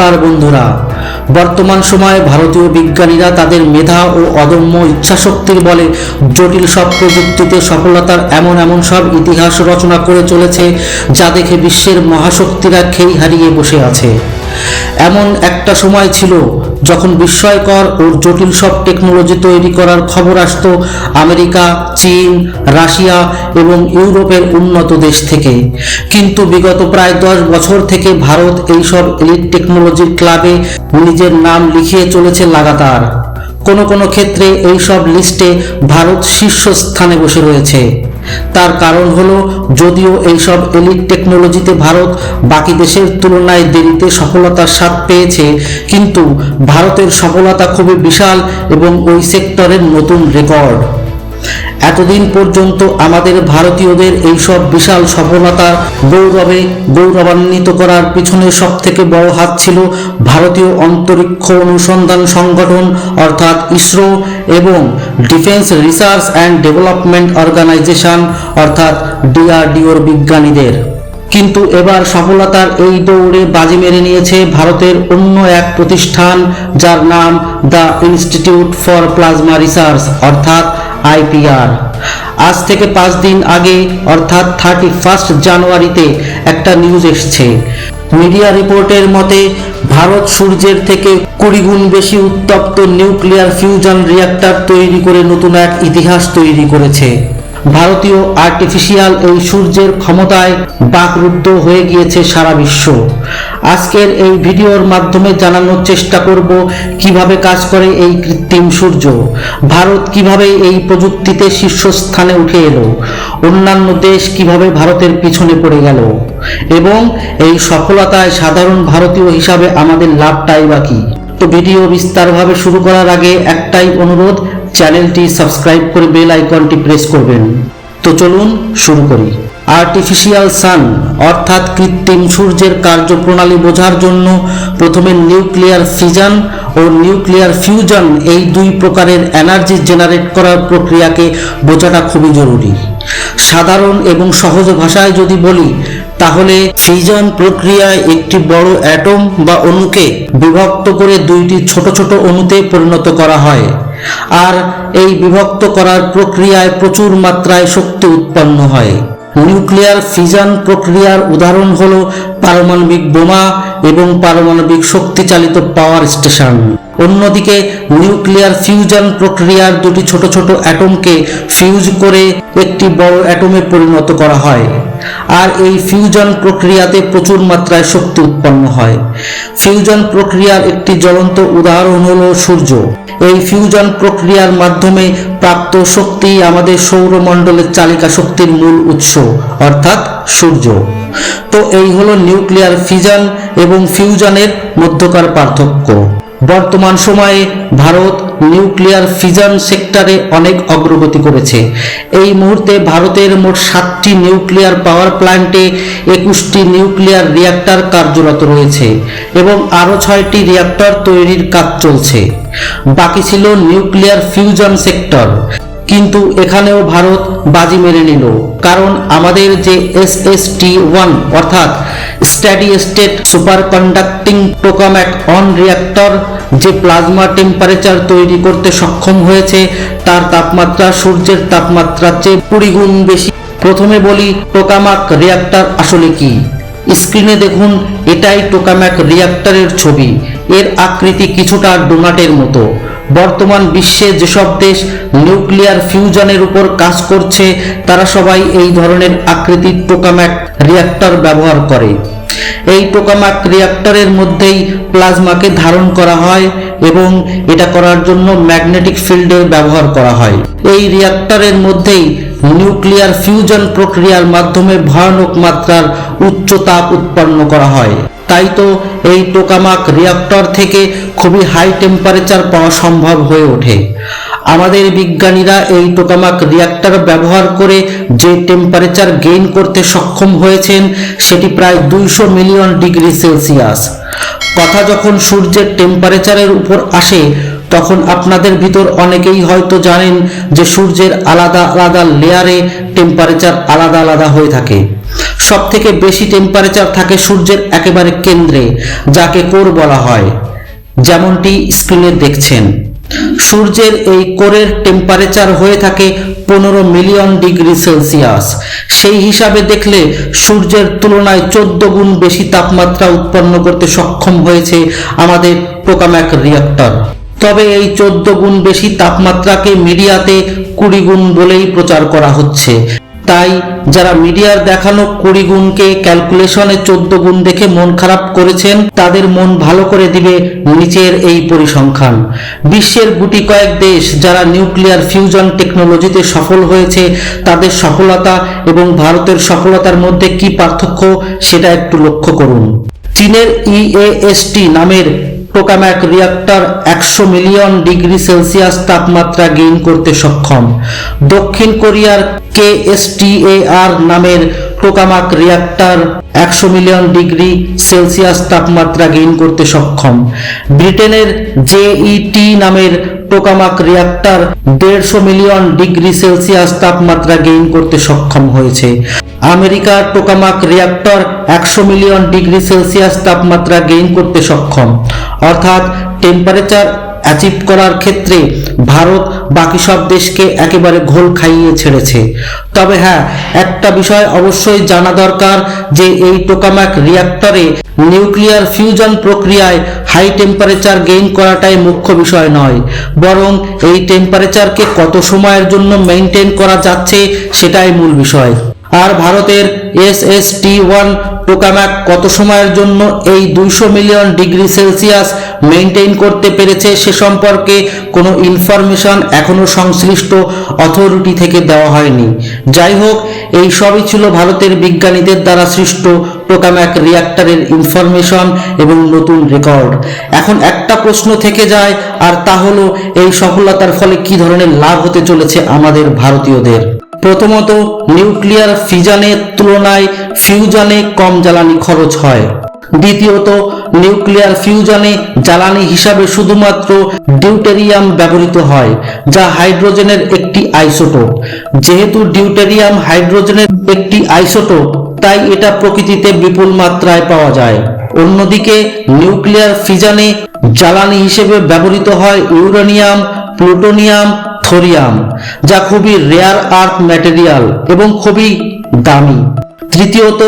নমস্কার বন্ধুরা। বর্তমান সময়ে ভারতীয় বিজ্ঞানীরা তাদের মেধা ও অদম্য ইচ্ছাশক্তির বলে জটিল সব প্রযুক্তিতে সফলতার এমন এমন সব ইতিহাস রচনা করে চলেছে, যা দেখে বিশ্বের মহাশক্তিরা খেই হারিয়ে বসে আছে। এমন একটা সময় ছিল যখন বিস্ময়কর ও জটিল সব টেকনোলজি তৈরি করার খবর আসতো আমেরিকা, চীন, রাশিয়া এবং ইউরোপের উন্নত দেশ থেকে। কিন্তু বিগত প্রায় দশ বছর থেকে ভারত এইসব এলিট টেকনোলজির ক্লাবে নিজের নাম লিখিয়ে চলেছে লাগাতার। কোনো কোনো ক্ষেত্রে এইসব লিস্টে ভারত শীর্ষস্থানে বসে রয়েছে। তার কারণ হলো, যদিও এইসব এলিট টেকনোলজিতে ভারত বাকি দেশের তুলনায় দেরিতে সফলতার স্বাদ পেয়েছে, কিন্তু ভারতের সফলতা খুবই বিশাল এবং ওই সেক্টরের নতুন রেকর্ড। এতদিন পর্যন্ত আমাদের ভারতীয়দের এইসব বিশাল সফলতা গৌরবে গৌরবান্বিত করার পিছনে সব থেকে বড় হাত ছিল ভারতীয় অন্তরিক্ষ অনুসন্ধান সংগঠন, অর্থাৎ ইসরো এবং defence research and development organisation, অর্থাৎ ডিআরডিওর বিজ্ঞানীদের। কিন্তু এবার সফলতার এই দৌড়ে বাজি মেরে নিয়েছে ভারতের অন্য এক প্রতিষ্ঠান, যার নাম the institute for plasma research, অর্থাৎ আইপিআর। আজ থেকে পাঁচ দিন আগে, অর্থাৎ থার্টি ফার্স্ট জানুয়ারিতে একটা নিউজ এসছে। মিডিয়া রিপোর্টের মতে, ভারত সূর্যের থেকে কুড়ি গুণ বেশি উত্তপ্ত নিউক্লিয়ার ফিউজন রিয়াক্টর তৈরি করে নতুন এক ইতিহাস তৈরি করেছে। ভারতীয় আর্টিফিশিয়াল এই সূর্যের ক্ষমতায় বাকরুদ্ধ হয়ে গিয়েছে সারা বিশ্ব। আজকের এই ভিডিওর মাধ্যমে জানানোর চেষ্টা করব, কীভাবে কাজ করে এই কৃত্রিম সূর্য? ভারত কীভাবে এই প্রযুক্তিতে শীর্ষস্থানে উঠে এলো? অন্যান্য দেশ কীভাবে ভারতের পিছনে পড়ে গেল? এবং এই সফলতায় সাধারণ ভারতীয় হিসাবে আমাদের লাভটাই বাকি তো ভিডিও বিস্তারভাবে শুরু করার আগে একটাই অনুরোধ চ্যানেলটি সাবস্ক্রাইব করে বেল আইকনটি প্রেস করবেন। তো চলুন শুরু করি। আর্টিফিশিয়াল সান অর্থাৎ কৃত্রিম সূর্যের কার্যপ্রণালী বোঝার জন্য প্রথমে নিউক্লিয়ার ফিজন ও নিউক্লিয়ার ফিউশন এই দুই প্রকারের এনার্জি জেনারেট করার প্রক্রিয়াকে বোঝাটা খুবই জরুরি। সাধারণ এবং সহজ ভাষায় যদি বলি, তাহলে ফিজন প্রক্রিয়ায় একটি বড় অ্যাটম বা অণুকে বিভক্ত করে দুইটি ছোট ছোট অণুতে পরিণত করা হয়। আর এই বিভক্ত করার প্রক্রিয়ায় প্রচুর মাত্রায় শক্তি উৎপন্ন হয়। নিউক্লিয়ার ফিজন প্রক্রিয়ার উদাহরণ হল পারমাণবিক বোমা এবং পারমাণবিক শক্তিচালিত পাওয়ার স্টেশন। অন্যদিকে নিউক্লিয়ার ফিউজন প্রক্রিয়ার দুটি ছোট ছোট অ্যাটমকে ফিউজ করে একটি বড় অ্যাটমে পরিণত করা হয়। আর এই ফিউজন প্রক্রিয়াতে প্রচুর মাত্রায় শক্তি উৎপন্ন হয়। ফিউজন প্রক্রিয়ার একটি জ্বলন্ত উদাহরণ হলো সূর্য। এই ফিউজন প্রক্রিয়ার মাধ্যমে প্রাপ্ত শক্তি আমাদের সৌরমণ্ডলের চালিকা শক্তির মূল উৎস, অর্থাৎ সূর্য। তো এই হলো নিউক্লিয়ার ফিজন এবং ফিউজনের মধ্যকার পার্থক্য। বর্তমান সময়ে ভারত নিউক্লিয়ার ফিজন সেক্টরে অনেক অগ্রগতি করেছে। এই মুহূর্তে ভারতের মোট সাতটি নিউক্লিয়ার পাওয়ার প্ল্যান্টে একুশটি নিউক্লিয়ার রিয়াক্টর কার্যরত রয়েছে এবং আরও ছয়টি রিয়াক্টর তৈরির কাজ চলছে। বাকি ছিল নিউক্লিয়ার ফিউজন সেক্টর। কিন্তু এখানেও ভারত বাজি মেরে নিল। কারণ আমাদের যে এস এস টি ওয়ান অর্থাৎ steady state superconducting tokamak on reactor যে প্লাজমা টেম্পারেচার তৈরি করতে সক্ষম হয়েছে, তার তাপমাত্রা সূর্যের তাপমাত্রার চেয়ে কুড়ি গুণ বেশি। প্রথমে বলি টোকামাক রিয়াক্টর আসলে কি? স্ক্রিনে দেখুন, এটাই টোকাম্যাক রিয়াক্টরের ছবি। এর আকৃতি কিছুটা ডোনাটের মতো। বর্তমান বিশ্বে যেসব দেশ নিউক্লিয়ার ফিউশনের উপর কাজ করছে, তারা সবাই এই ধরনের আকৃতির টোকাম্যাক রিয়াক্টর ব্যবহার করে। এই টোকামাক রিয়াক্টরের মধ্যেই প্লাজমাকে ধারণ করা হয় এবং এটা করার জন্য ম্যাগনেটিক ফিল্ডের ব্যবহার করা হয়। এই রিয়াক্টরের মধ্যেই নিউক্লিয়ার ফিউজন প্রক্রিয়ার মাধ্যমে ভয়ানক মাত্রার উচ্চ তাপ উৎপন্ন করা হয়। তাই তো এই টোকামাক রিয়াক্টর থেকে খুবই হাই টেম্পারেচার পাওয়া সম্ভব হয়ে ওঠে। আমাদের বিজ্ঞানীরা এই টোকামাক রিয়াক্টর ব্যবহার করে যে টেম্পারেচার গেইন করতে সক্ষম হয়েছেন, সেটি প্রায় দুইশো মিলিয়ন ডিগ্রি সেলসিয়াস কথা যখন সূর্যের টেম্পারেচারের উপর আসে, তখন আপনাদের ভিতর অনেকেই হয়তো জানেন যে সূর্যের আলাদা আলাদা লেয়ারে টেম্পারেচার আলাদা আলাদা হয়ে থাকে। সব থেকে বেশি টেম্পারেচার থাকে সূর্যের একেবারে কেন্দ্রে, যাকে কোর বলা হয়। যেমনটি স্ক্রিনে দেখছেন। সূর্যের এই কোরের টেম্পারেচার হয়ে থাকে পনেরো মিলিয়ন ডিগ্রি সেলসিয়াস সেই হিসাবে দেখলে সূর্যের তুলনায় চোদ্দ গুণ বেশি তাপমাত্রা উৎপন্ন করতে সক্ষম হয়েছে আমাদের পোকাম্যাক রিয়াক্টর তবে এই চোদ্দ গুণ বেশি তাপমাত্রাকে মিডিয়াতে কুড়ি গুণ বলেই প্রচার করা হচ্ছে। তাই যারা মিডিয়ার দেখানো কুড়ি গুণকে ক্যালকুলেশনে চোদ্দ গুণ দেখে মন খারাপ করেছেন, তাদের মন ভালো করে দিবে নিচের এই পরিসংখ্যান। বিশ্বের গুটি কয়েক দেশ যারা নিউক্লিয়ার ফিউজন টেকনোলজিতে সফল হয়েছে, তাদের সফলতা এবং ভারতের সফলতার মধ্যে কি পার্থক্য সেটা একটু লক্ষ্য করুন। চীনের ইএএসটি নামের টোকাম্যাক রিয়াক্টর একশো মিলিয়ন ডিগ্রি সেলসিয়াস তাপমাত্রা গেইন করতে সক্ষম। দক্ষিণ কোরিয়ার কেএসটিএআর নামের টোকামাক রিয়াক্টর একশো মিলিয়ন ডিগ্রি সেলসিয়াস তাপমাত্রা গেইন করতে সক্ষম। ব্রিটেনের জেইটি নামের টোকামাক রিয়াক্টর দেড়শো মিলিয়ন ডিগ্রি সেলসিয়াস তাপমাত্রা গেইন করতে সক্ষম হয়েছে। আমেরিকার টোকামাক রিয়াক্টর একশো মিলিয়ন ডিগ্রি সেলসিয়াস তাপমাত্রা গেইন করতে সক্ষম। অর্থাৎ টেম্পারেচার অ্যাচিভ করার ক্ষেত্রে ভারত বাকি সব দেশকে একেবারে ঘোল খাইয়ে ছেড়েছে। তবে হ্যাঁ একটা বিষয় অবশ্যই জানা দরকার যে এই টোকামাক রিয়াক্টরে নিউক্লিয়ার ফিউজন প্রক্রিয়ায় হাই টেম্পারেচার গেইন করাটাই মুখ্য বিষয় নয়। বরং এই টেম্পারেচারকে কত সময়ের জন্য মেনটেন করা যাচ্ছে সেটাই মূল বিষয়। আর ভারতের S S T one tokamak কত সময়ের জন্য এই দুইশো মিলিয়ন ডিগ্রি সেলসিয়াস মেনটেন করতে পেরেছে সে সম্পর্কে কোনো ইনফরমেশন এখনও সংশ্লিষ্ট অথরিটি থেকে দেওয়া হয়নি। যাই হোক, এই সবই ছিল ভারতের বিজ্ঞানীদের দ্বারা সৃষ্ট টোকাম্যাক রিয়াক্টরের ইনফরমেশন এবং নতুন রেকর্ড। এখন একটা প্রশ্ন থেকে যায়, আর তা হলো, এই সফলতার ফলে কি ধরনের লাভ হতে চলেছে আমাদের ভারতীয়দের? প্রথমত নিউক্লিয়ার ফিজানের তুলনায় ফিউজানে কম জ্বালানি খরচ হয়। দ্বিতীয়ত, নিউক্লিয়ার ফিউজনে জ্বালানি হিসাবে শুধুমাত্র ডিউটেরিয়াম ব্যবহৃত হয়, যা হাইড্রোজেনের একটি আইসোটোপ। যেহেতু ডিউটেরিয়াম হাইড্রোজেনের একটি আইসোটোপ, তাই এটা প্রকৃতিতে বিপুল মাত্রায় পাওয়া যায়। অন্যদিকে, নিউক্লিয়ার ফিজানে জ্বালানি হিসেবে ব্যবহৃত হয় ইউরেনিয়াম, প্লুটোনিয়াম থোরিয়াম যা খুবই রেয়ার আর্থ ম্যাটেরিয়াল এবং খুবই দামি। তৃতীয়ত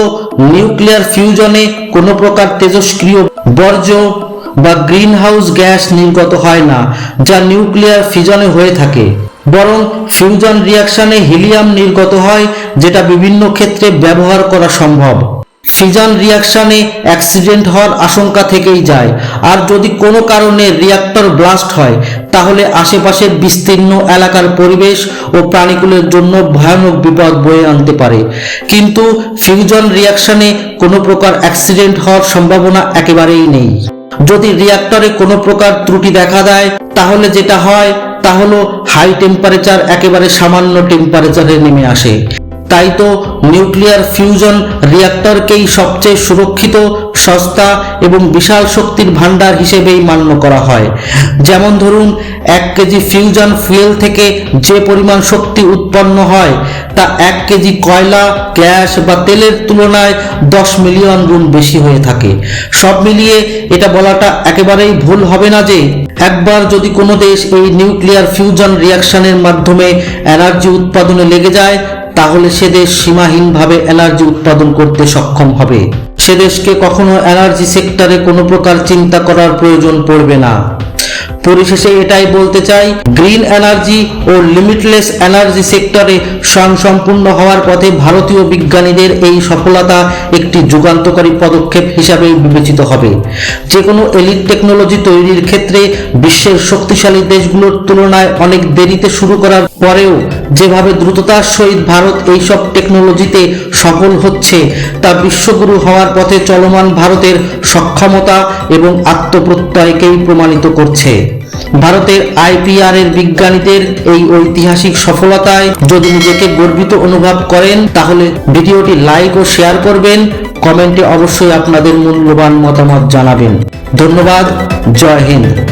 নিউক্লিয়ার ফিউজনে কোনো প্রকার তেজস্ক্রিয় বর্জ্য বা গ্রিন হাউস গ্যাস নির্গত হয় না, যা নিউক্লিয়ার ফিউজনে হয়ে থাকে। বরং ফিউজন রিয়াকশনে হিলিয়াম নির্গত হয়, যেটা বিভিন্ন ক্ষেত্রে ব্যবহার করা সম্ভব। ফিজন রিয়াকশনে অ্যাক্সিডেন্ট হওয়ার আশঙ্কা থেকেই যায়। আর যদি কোনো কারণে রিয়াক্টর ব্লাস্ট হয়, তাহলে আশেপাশের বিস্তীর্ণ এলাকার পরিবেশ ও প্রাণীকুলের জন্য ভয়ানক বিপদ বয়ে আনতে পারে। কিন্তু ফিউজন রিয়াকশনে কোনো প্রকার অ্যাক্সিডেন্ট হওয়ার সম্ভাবনা একেবারেই নেই। যদি রিয়াক্টরে কোনো প্রকার ত্রুটি দেখা দেয়, তাহলে যেটা হয়, তা হলো হাই টেম্পারেচার একেবারে সামান্য টেম্পারেচারে নেমে আসে। তাই তো নিউক্লিয়ার ফিউশন রিয়াক্টরকেই সবচেয়ে সুরক্ষিত, সস্তা এবং বিশাল শক্তির ভান্ডার হিসেবেই মান্য করা হয়। যেমন ধরুন, এক কেজি ফিউশন ফুয়েল থেকে যে পরিমাণ শক্তি উৎপন্ন হয়, তা এক কেজি কয়লা, গ্যাস বা তেলের তুলনায় দশ মিলিয়ন গুণ বেশি হয়ে থাকে। সব মিলিয়ে এটা বলাটা একেবারেই ভুল হবে না যে, একবার যদি কোনো দেশ এই নিউক্লিয়ার ফিউশন রিয়াকশনের মাধ্যমে এনার্জি উৎপাদনে লেগে যায় তাহলে সে দেশ সীমাহীনভাবে এনার্জি উৎপাদন করতে সক্ষম হবে। সে দেশকে কখনো এনার্জি সেক্টরে কোনো প্রকার চিন্তা করার প্রয়োজন পড়বে না। পরিশেষে এটাই বলতে চাই গ্রিন এনার্জি ও লিমিটলেস এনার্জি সেক্টরে স্বয়ংসম্পূর্ণ হওয়ার পথে ভারতীয় বিজ্ঞানীদের এই সফলতা একটি যুগান্তকারী পদক্ষেপ হিসাবে বিবেচিত হবে। যে কোনো এলিট টেকনোলজি তৈরির ক্ষেত্রে বিশ্বের শক্তিশালী দেশগুলোর তুলনায় অনেক দেরিতে শুরু করার পরেও যেভাবে দ্রুততার সহিত ভারত এইসব টেকনোলজিতে সফল হচ্ছে, তা বিশ্বগুরু হওয়ার পথে চলমান ভারতের সক্ষমতা এবং আত্মপ্রত্যয়কেই প্রমাণিত করছে। ভারতের আইপিআর এর বিজ্ঞানীদের এই ঐতিহাসিক সফলতায় যদি নিজেকে গর্বিত অনুভব করেন, তাহলে ভিডিওটি লাইক ও শেয়ার করবেন কমেন্টে অবশ্যই আপনাদের মূল্যবান মতামত জানাবেন। ধন্যবাদ, জয় হিন্দ।